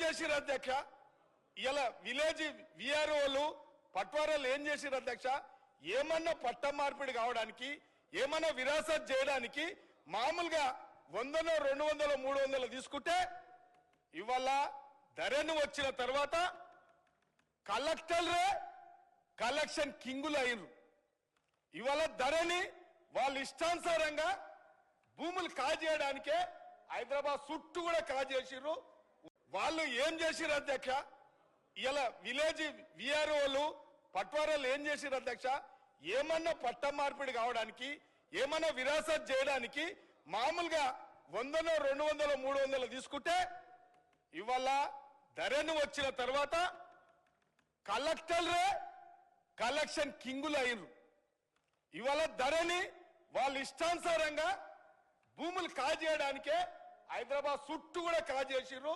అధ్యక్ష? ఇలా విలేజ్ విఆర్ఓలు పట్వారాలు ఏం చేసిరు అధ్యక్ష? ఏమన్నా పట్ట మార్పిడి కావడానికి ఏమన్నా విరాసత్ చేయడానికి మామూలుగా వందలో రెండు వందల మూడు వందలు తీసుకుంటే ఇవాళ ధరను వచ్చిన తర్వాత కలెక్టర్లే కలెక్షన్ కింగులు అయినరు ఇవాళ ధరని వాళ్ళ ఇష్టానుసారంగా భూములు కాజేయడానికే హైదరాబాద్ చుట్టూ కూడా కాజేసిర్రు. వాళ్ళు ఏం చేసిరు అధ్యక్ష? ఇలా విలేజ్ విఆర్ఓలు పట్వారాలు ఏం చేసిరు అధ్యక్ష? ఏమన్నా పట్ట మార్పిడి కావడానికి ఏమన్నా విరాసత్ చేయడానికి మామూలుగా వందలో రెండు వందల మూడు వందలు తీసుకుంటే ఇవాళ ధరను వచ్చిన తర్వాత కలెక్టర్లే కలెక్షన్ కింగులు అయ్యారు ఇవాళ ధరని వాళ్ళ ఇష్టానుసారంగా భూములు కాజేయడానికే హైదరాబాద్ చుట్టూ కూడా కాజేసిర్రు.